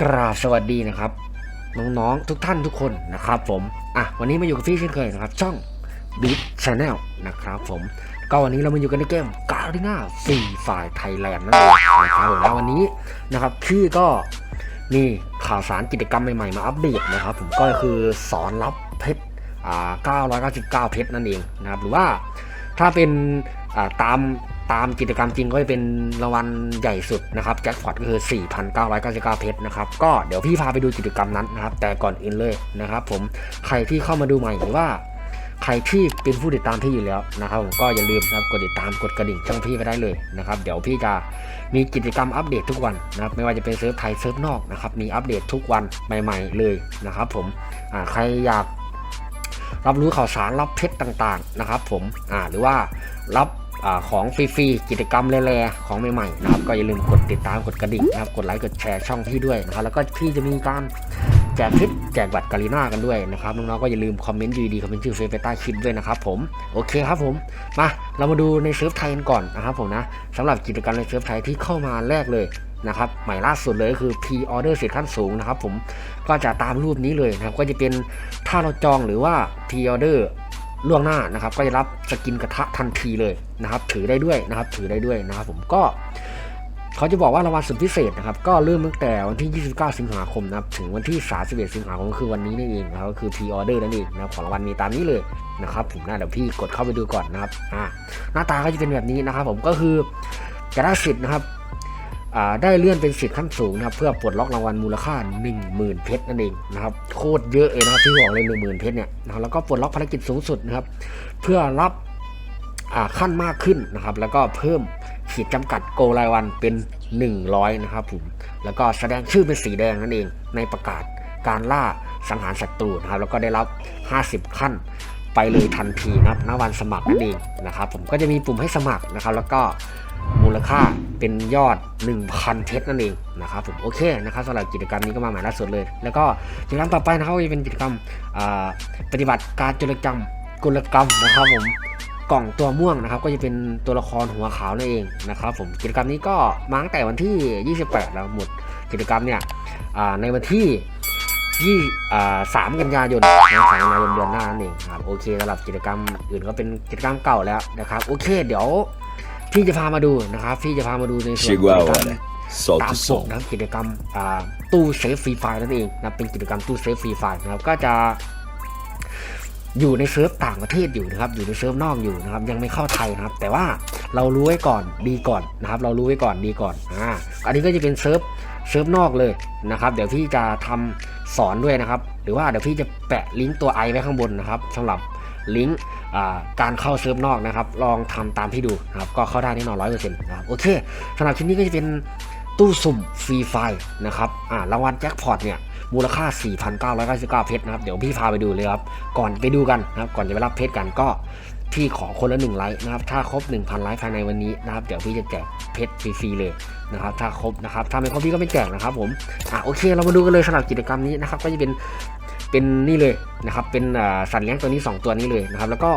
กราบสวัสดีนะครับ น้องๆทุกท่านทุกคนนะครับผมอะวันนี้มาอยู่กับพี่เช่นเคยนะครับ ช่อง Beat Channel นะครับผมก็วันนี้เรามาอยู่กันในเกม g a r d i n a ฟรีไฟไทยแลนด์นั่นเองนะครับผมแล้ววันนี้นะครับพี่ก็มีข่าวสารกิจกรรมใหม่ๆมาอัปเดตนะครับ ผมก็คือสอนรับเพชรอ่า999 เพชรนั่นเองนะครับหรือว่าถ้าเป็นอ่าตาม ตามกิจกรรมจริงก็จะเป็นรางวัลใหญ่สุดนะครับแจ็คพอตก็คือ 4,999 เพชรนะครับก็เดี๋ยวพี่พาไปดูกิจกรรมนั้นนะครับ แต่ก่อนอื่นเลยนะครับ ผมใครที่เข้ามาดูใหม่หรือว่าใครที่เป็นผู้ติดตามพี่อยู่แล้วนะครับผมก็อย่าลืมนะครับกดติดตามกดกระดิ่งช่องพี่ไปได้เลยนะครับ เดี๋ยวพี่จะมีกิจกรรมอัปเดตทุกวันนะครับ ไม่ว่าจะเป็นเซิร์ฟไทยเซิร์ฟนอกนะครับมีอัปเดตทุกวันใหม่ ๆ เลยนะครับ ผมใครอยากรับรู้ข่าวสารรับเพชรต่างๆนะครับ ผมหรือว่ารับ อของฟรีๆกิจกรรมแร่ๆของใหม่ๆนะครับก็อย่าลืมกดติดตามกดกระดิ่งนะครับกดไลค์กดแชร์ช่องพี่ด้วยนะครับแล้วก็พี่จะมีการแจกคลิปแจกบัตรกาลีน่ากันด้วยนะครับน้องๆก็อย่าลืมคอมเมนต์ดีๆคอมเมนต์ชื่อเฟซไปใต้คลิปด้วยนะครับผมโอเคครับผมมาเรามาดูในเซิร์ฟไทยกันก่อนนะครับผมนะสำหรับกิจกรรมในเซิร์ฟไทยที่เข้ามาแรกเลยนะครับใหม่ล่าสุดเลยก็คือ P order สิทธิ์ขั้นสูงนะครับผมก็จะตามรูปนี้เลยนะครับก็จะเป็นถ้าเราจองหรือว่า P order ล่วงหน้านะครับ ก็จะรับสกินกระทะทันทีเลยนะครับ ถือได้ด้วยนะครับ ถือได้ด้วยนะครับ ผมก็เขาจะบอกว่ารางวัลสุดพิเศษนะครับ ก็เริ่มตั้งแต่วันที่ 29 สิงหาคมนะครับ ถึงวันที่ 31 สิงหาคมคือวันนี้นี่เองนะครับก็คือ P order นั่นเองนะครับของรางวัลมีตามนี้เลยนะครับ ผมนะเดี๋ยวพี่กดเข้าไปดูก่อนนะครับ อ่า หน้าตาก็จะเป็นแบบนี้นะครับ ผมก็คือจะได้สิทธิ์นะครับ ได้เลื่อนเป็นสิทธิ์ขั้นสูงนะครับเพื่อปลดล็อกรางวัลมูลค่า 10,000 เพชรนั่นเองนะครับโคตรเยอะเลยนะครับที่บอกเลย10,000 เพชรเนี่ยนะแล้วก็ปลดล็อกภารกิจสูงสุดนะครับเพื่อรับขั้นมากขึ้นนะครับแล้วก็เพิ่มขีดจำกัดโกรายวันเป็น 100 นะครับผมแล้วก็แสดงชื่อเป็นสีแดงนั่นเองในประกาศการล่าสังหารศัตรูนะครับแล้วก็ได้รับ 50 ขั้นไปเลยทันทีนะครับณวันสมัครนั่นเองนะครับผมก็จะมีปุ่มให้สมัครนะครับแล้วก็ มูลค่าเป็นยอด 1,000เพชรนั่นเองนะครับผมโอเคนะครับสำหรับกิจกรรมนี้ก็มาใหม่ล่าสุดเลย แล้วก็กิจกรรมต่อไปนะครับจะเป็นกิจกรรมปฏิบัติการจุลกรรมกุลกรรมนะครับผมกล่องตัวม่วงนะครับก็จะเป็นตัวละครหัวขาวนั่นเองนะครับผมกิจกรรมนี้ก็มาตั้งแต่วันที่ 28 แล้วหมดกิจกรรมเนี่ยในวันที่ยี่สามกันยายนนะสามกันยายนเดือนหน้านั่นเองครับโอเคสำหรับกิจกรรมอื่นก็เป็นกิจกรรมเก่าแล้วนะครับ โอเค เดี๋ยว พี่จะพามาดูนะครับพี่จะพามาดูในส่วนของกิจ Chegou a กรรม hora. Solta ตาม o ปก som. นะครับกิจกรรมอ่าตู้เซฟฟรีไฟนั่นเองนะเป็นกิจกรรมตู้เซฟฟรีไฟนะครับก็จะอยู่ในเซิร์ฟต่างประเทศอยู่นะครับ อยู่ในเซิร์ฟนอกอยู่นะครับ ยังไม่เข้าไทยนะครับ แต่ว่าเรารู้ไว้ก่อนดีก่อนนะครับ เรารู้ไว้ก่อนดีก่อนอ่าอันนี้ก็จะเป็นเซิร์ฟเซิร์ฟนอกเลยนะครับ เดี๋ยวพี่จะทำสอนด้วยนะครับ หรือว่าเดี๋ยวพี่จะแปะลิงก์ตัวไอไว้ข้างบนนะครับสำหรับลิงก์อ่า การเข้าเซิร์ฟนอกนะครับ ลองทำตามพี่ดูนะครับก็เข้าได้แน่นอนร้อยเปอร์เซ็นต์นะครับโอเคสำหรับคลิปนี้ก็จะเป็นตู้สุ่มฟรีไฟนะครับอ่ารางวัลแจ็คพอตเนี่ยมูลค่า 4,999 เพชรนะครับ เดี๋ยวพี่พาไปดูเลยครับ ก่อนไปดูกันนะครับ ก่อนจะไปรับเพชรกันก็พี่ขอคนละหนึ่งไลค์นะครับ ถ้าครบ 1,000 ไลค์ภายในวันนี้นะครับ เดี๋ยวพี่จะแจกเพชรฟรีๆเลยนะครับ ถ้าครบนะครับ ถ้าไม่ครบพี่ก็ไม่แจกนะครับผม อะโอเค เรามาดูกันเลยสำหรับกิจกรรมนี้นะครับ ก็จะเป็น เป็นนี่เลยนะครับ เป็นสัตว์เลี้ยงตัวนี้ 2 ตัวนี้เลยนะครับ แล้วก็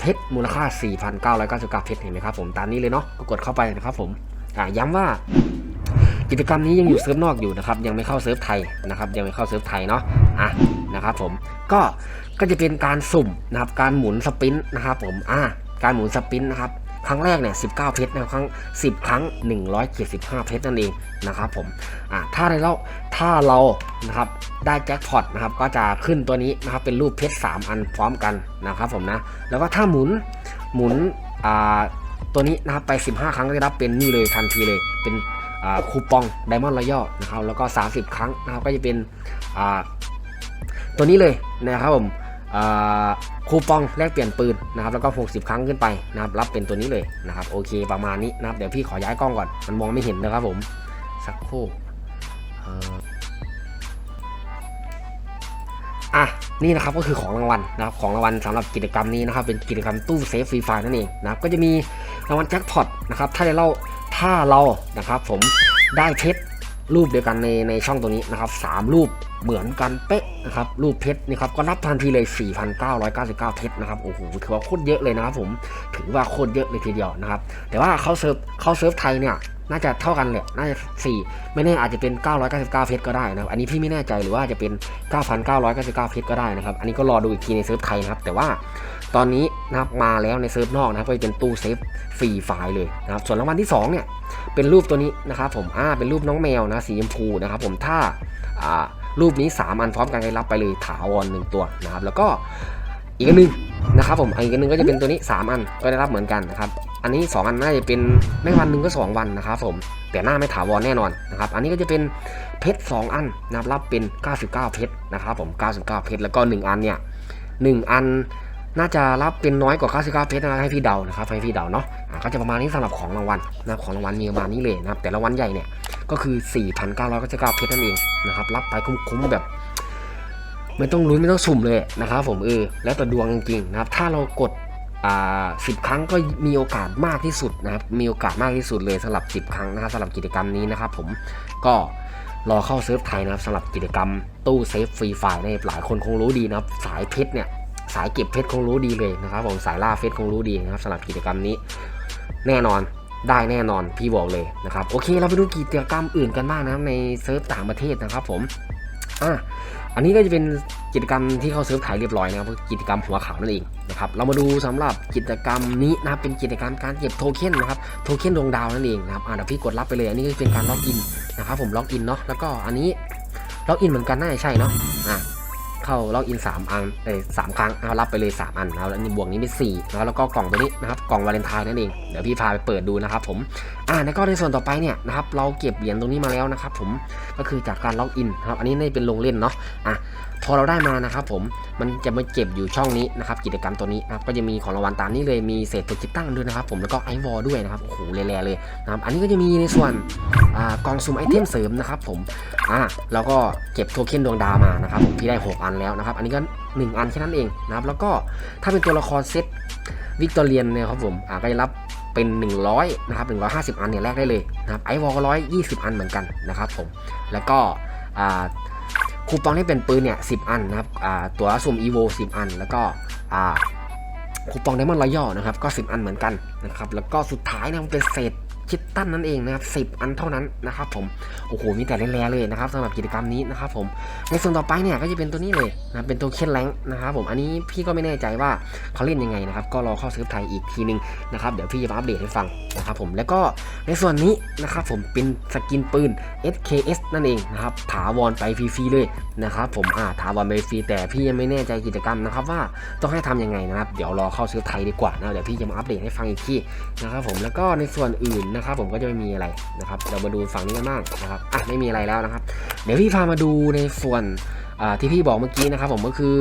เพชรมูลค่า 4,999เพชรเห็นไหมครับผม ตามนี้เลยเนาะ ก็กดเข้าไปนะครับผมอะย้ำว่ากิจกรรมนี้ยังอยู่เซิร์ฟนอกอยู่นะครับ ยังไม่เข้าเซิร์ฟไทยนะครับ ยังไม่เข้าเซิร์ฟไทยเนาะ อะนะครับผม ก็ ก็จะเป็นการสุ่มนะครับ การหมุนสปินนะครับผม อะการหมุนสปินนะครับ ครั้งแรกเนี่ย19เพชรนะครับครั้ง 10 ครั้ง 175 เพชรนั่นเองนะครับผมอะถ้าเราถ้าเรานะครับได้แจ็คพอตนะครับก็จะขึ้นตัวนี้นะครับเป็นรูปเพชร 3 อันพร้อมกันนะครับผมนะแล้วก็ถ้าหมุนหมุนอ่าตัวนี้นะครับไป 15 ครั้งก็จะรับเป็นนี่เลยทันทีเลยเป็นอ่าคูปองไดมอนด์รอยัลนะครับแล้วก็ 30 ครั้งนะครับก็จะเป็นอ่าตัวนี้เลยนะครับผม คูปองแลกเปลี่ยนปืนนะครับแล้วก็ 60 ครั้งขึ้นไปนะครับรับเป็นตัวนี้เลยนะครับโอเคประมาณนี้นะครับเดี๋ยวพี่ขอย้ายกล้องก่อนมันมองไม่เห็นนะครับผมสักครู่อ่ออะนี่นะครับก็คือของรางวัลนะครับของรางวัลสำหรับกิจกรรมนี้นะครับเป็นกิจกรรมตู้เซฟฟรีไฟนั่นเองนะครับก็จะมีรางวัลแจ็คพอตนะครับถ้าเราถ้าเรานะครับผมได้เพชร รูปเดียวกันในในช่องตัวนี้นะครับสามรูปเหมือนกันเป๊ะนะครับรูปเพชรนี่ครับก็รับทันทีเลย 4,999 เพชรนะครับโอ้โหถือว่าโคตรเยอะเลยนะครับผมถือว่าโคตรเยอะเลยทีเดียวนะครับแต่ว่าเขาเซิร์ฟเขาเซิร์ฟไทยเนี่ยน่าจะเท่ากันแหละน่าจะ4ไม่แน่อาจจะเป็น 999 เพชรก็ได้นะครับอันนี้พี่ไม่แน่ใจหรือว่าจะเป็น 9,999 เพชรก็ได้นะครับอันนี้ก็รอดูอีกทีในเซิร์ฟไทยนะครับแต่ว่า ตอนนี้นะครับมาแล้วในเซิร์ฟนอกนะครับก็จะเป็นตู้เซฟฟรีไฟล์เลยนะครับส่วนรางวัลที่สองเนี่ยเป็นรูปตัวนี้นะครับผมอ่าเป็นรูปน้องแมวนะสีชมพูนะครับผมถ้าอ่ารูปนี้ 3 อันพร้อมกันก็รับไปเลยถาวรหนึ่งตัวนะครับแล้วก็อีกอันหนึงนะครับผมอีกอันหนึงก็จะเป็นตัวนี้ 3 อันก็ได้รับเหมือนกันนะครับอันนี้ 2 อันน่าจะเป็นไม่วันหนึ่งก็ 2 วันนะครับผมแต่หน้าไม่ถาวรแน่นอนนะครับอันนี้ก็จะเป็นเพชร2อันนะครับรับเป็น 99 เพชรนะครับผม 99 เพชรแล้วก็ 1 อันเนี่ย1อัน น่าจะรับเป็นน้อยกว่า 99 เพชรนะให้พี่เดานะครับให้พี่เดาเนาะอ่าก็จะประมาณนี้สำหรับของรางวัลนะครับของรางวัลมีประมาณนี้เลยนะครับแต่รางวัลใหญ่เนี่ยก็คือ 4,999 เพชรนั่นเองนะครับรับไปคุ้มๆแบบไม่ต้องลุ้นไม่ต้องสุ่มเลยนะครับผมเออแล้วแต่ดวงจริงๆนะครับถ้าเรากดอ่าสิบครั้งก็มีโอกาสมากที่สุดนะครับมีโอกาสมากที่สุดเลยสำหรับ 10 ครั้งนะครับสำหรับกิจกรรมนี้นะครับผมก็รอเข้าเซิร์ฟไทยนะครับสำหรับกิจกรรมตู้เซฟฟรีไฟล์เนี่ยหลายคนคงรู้ดีนะครับสายเพชรเนี่ย สายเก็บเพชรคงรู้ดีเลยนะครับผมสายล่าเพชรคงรู้ดีนะครับสำหรับกิจกรรมนี้ แน่นอนได้แน่นอนพี่บอกเลยนะครับโอเคเราไปดูกิจกรรมอื่นกันบ้างนะครับในเซิร์ฟต่างประเทศนะครับผมอะอันนี้ก็จะเป็นกิจกรรมที่เขาเซิร์ฟขายเรียบร้อยนะครับกิจกรรมหัวขาวนั่นเองนะครับเรามาดูสำหรับกิจกรรมนี้นะเป็นกิจกรรมการเก็บโทเค็นนะครับโทเค็นดวงดาวนั่นเองนะครับอ่าเดี๋ยวพี่กดรับไปเลยอันนี้ก็เป็นการล็อกอินนะครับผมล็อกอินเนาะแล้วก็อันนี้ล็อกอินเหมือนกันน่าจะใช่เนาะอะ เข้าล็อกอิน 3 อันเอ้ยสามครั้งนะครับรับไปเลย 3 อันนะครับแล้วอันนี้บวกนี้เป็น4นะครับแล้วก็กล่องตัวนี้นะครับกล่องวาเลนไทน์นั่นเองเดี๋ยวพี่พาไปเปิดดูนะครับผมอ่าแล้วก็ในส่วนต่อไปเนี่ยนะครับเราเก็บเหรียญตรงนี้มาแล้วนะครับผมก็คือจากการล็อกอินนะครับอันนี้น่าจะเป็นลงเล่นเนาะอะพอเราได้มานะครับผมมันจะมาเก็บอยู่ช่องนี้นะครับกิจกรรมตัวนี้นะครับก็จะมีของรางวัลตามนี้เลยมีเศษตัวจิตตั้งด้วยนะครับผมแล้วก็ไอวอลด้วยนะครับโอ้โหแร่ๆเลยนะครับอันนี้ก็จะมีในส่วน กองซุมไอเทมเสริมนะครับผมอ่าแล้วก็เก็บโทเค็นดวงดาวมานะครับผมพี่ได้ 6 อันแล้วนะครับ อันนี้ก็ 1 อันแค่นั้นเองนะครับ แล้วก็ถ้าเป็นตัวละครเซตวิกตอเรียนเนี่ยครับผมอ่าก็จะรับเป็น 100นะครับ150 อันเนี่ยแลกได้เลยนะครับไอวอลก็120อันเหมือนกันนะครับผมแล้วก็อ่าคูปองที่เป็นปืนเนี่ยสิอันนะครับอ่าตัวสุ่มอีโวสิอัน แล้วก็อ่าคูปองไดมอนด์รอยัลนะครับก็ 10 อันเหมือนกันนะครับแล้วก็สุดท้ายนะมันเป็นเศษ คิตตันนั่นเองนะครับ10อันเท่านั้นนะครับผมโอ้โหมีแต่แร่ๆเลยนะครับสำหรับกิจกรรมนี้นะครับผมในส่วนต่อไปเนี่ยก็จะเป็นตัวนี้เลยนะเป็นตัวเคนแรงนะครับผมอันนี้พี่ก็ไม่แน่ใจว่าเขาเล่นยังไงนะครับก็รอเข้าซิร์ฟไทยอีกทีนึงนะครับเดี๋ยวพี่จะมาอัปเดตให้ฟังนะครับผมแล้วก็ในส่วนนี้นะครับผมเป็นสกินปืน SKS นั่นเองนะครับถาวรไปฟรีๆเลยนะครับผมอ่าถาวรไปฟรีแต่พี่ยังไม่แน่ใจกิจกรรมนะครับว่าต้องให้ทำยังไงนะครับเดี๋ยวรอเข้าซิร์ฟไทยดีกว่านะเดี๋ยวพี่จะมาอัปเดตให้ฟังอีกทีนะครับผมแล้วก็ในส่วนอื่นนะครับผมก็จะไม่มีอะไรนะครับ เรามาดูฝั่งนี้กันบ้างนะครับอะไม่มีอะไรแล้วนะครับ เดี๋ยวพี่พามาดูในส่วนอ่าที่พี่บอกเมื่อกี้นะครับ ผมก็คือ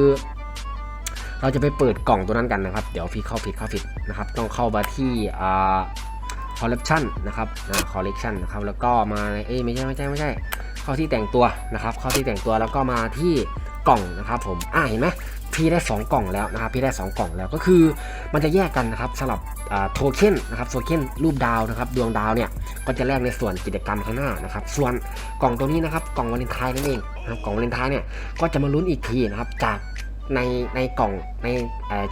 เราจะไปเปิดกล่องตัวนั้นกันนะครับ เดี๋ยวพี่เข้าผิดเข้าผิดนะครับ ต้องเข้ามาที่อ่า collection นะครับอ่า collection นะครับแล้วก็มาเอ้ยไม่ใช่ไม่ใช่ไม่ใช่ เข้าที่แต่งตัวนะครับ เข้าที่แต่งตัวแล้วก็มาที่ กล่องนะครับผมอ่าเห็นไหมพี่ได้ 2 กล่องแล้วนะครับพี่ได้ 2 กล่องแล้วก็คือมันจะแยกกันนะครับสำหรับโทเค็นนะครับโทเค็นรูปดาวนะครับดวงดาวเนี่ยก็จะแลกในส่วนกิจกรรมข้างหน้านะครับส่วนกล่องตัวนี้นะครับกล่องวาเลนไทน์นั่นเองนะครับกล่องวาเลนไทน์เนี่ยก็จะมาลุ้นอีกทีนะครับจากในในกล่องใน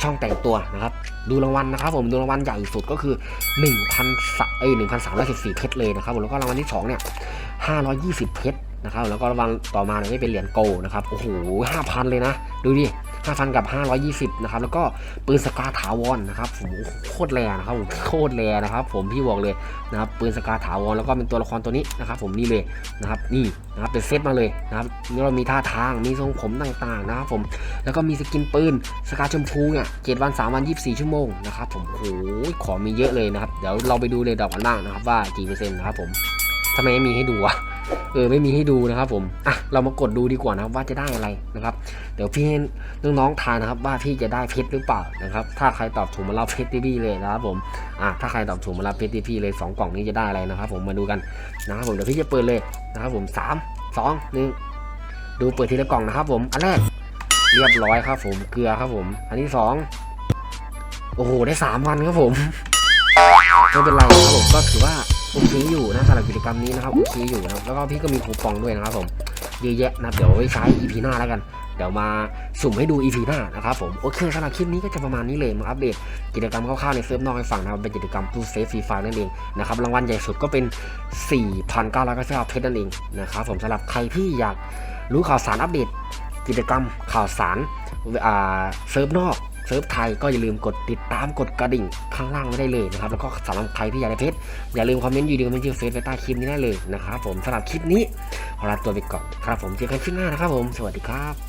ช่องแต่งตัวนะครับดูรางวัลนะครับผมดูรางวัลใหญ่สุดก็คือ1,000สเอ้ย1,314เพชรเลยนะครับผมแล้วก็รางวัลที่สองเนี่ย520เพชร นะครับแล้วก็รางวัลต่อมาเนี่ยเป็นเหรียญโกนะครับโอ้โห5,000เลยนะ ดูดิ5,000กับ520นะครับแล้วก็ปืนสกาถาวรนะครับผมโคตรแรงนะครับผมโคตรแรงนะครับ ผมพี่บอกเลยนะครับปืนสกาถาวรแล้วก็เป็นตัวละครตัวนี้นะครับ ผมนี่เลยนะครับนี่นะครับเป็นเซตมาเลยนะครับนี่เรามีท่าทางมีทรงผมต่างๆนะครับผมแล้วก็มีสกินปืนสกาชมพูเนี่ยเจ็ดวัน3วัน24ชั่วโมงนะครับผมโอ้โหของมีเยอะเลยนะครับเดี๋ยวเราไปดูเลยดอกกันบ้างนะครับว่ากี่เปอร์เซ็นต์นะครับผมทำไมไม่มีให้ดูวะ เออไม่มีให้ดูนะครับผมอะเรามากดดูดีกว่านะว่าจะได้อะไรนะครับ เดี๋ยวพี่ให้น้องๆทายนะครับ ว่าพี่จะได้เพชรหรือเปล่านะครับ ถ้าใครตอบถูกมารับเพชรที่พี่เลยนะครับผมอะถ้าใครตอบถูกมารับเพชรที่พี่เลยสองกล่องนี้จะได้อะไรนะครับ ผมมาดูกันนะครับผมเดี๋ยวพี่จะเปิดเลยนะครับผมสามสองหนึ่งดูเปิดทีละกล่องนะครับ ผมอันแรกเรียบร้อยครับ ผมเกลือครับผม อันที่สองโอ้โหได้สามวันครับผมไม่เป็นไรนะครับผมก็ถือว่า โอเคอยู่นะสำหรับกิจกรรมนี้นะครับโอเคอยู่นะครับแล้วก็พี่ก็มีคูปองด้วยนะครับผมเยอะแยะนะเดี๋ยวไว้ใช้ EP หน้าแล้วกันเดี๋ยวมาสุ่มให้ดู EP หน้านะครับผมโอเคสำหรับคลิปนี้ก็จะประมาณนี้เลยมาอัปเดตกิจกรรมคร่าวๆในเซิร์ฟนอกให้ฟังนะครับเป็นกิจกรรมตู้เซฟฟรีไฟนั่นเองนะครับรางวัลใหญ่สุดก็เป็น 4,999เพชรนั่นเองนะครับผมสำหรับใครที่อยากรู้ข่าวสารอัปเดต กิจกรรมข่าวสารเซิร์ฟนอก เซิร์ฟไทยก็อย่าลืมกดติดตามกดกระดิ่งข้างล่างไว้ได้เลยนะครับแล้วก็สำหรับใครที่อยากได้เพชรอย่าลืมคอมเมนต์อยู่ดีคอมเมนต์ชื่อเฟซไว้ใต้คลิปนี้ได้เลยนะครับผมสำหรับคลิปนี้ขอลาตัวไปก่อนครับผมเจอกันคลิปหน้านะครับผมสวัสดีครับ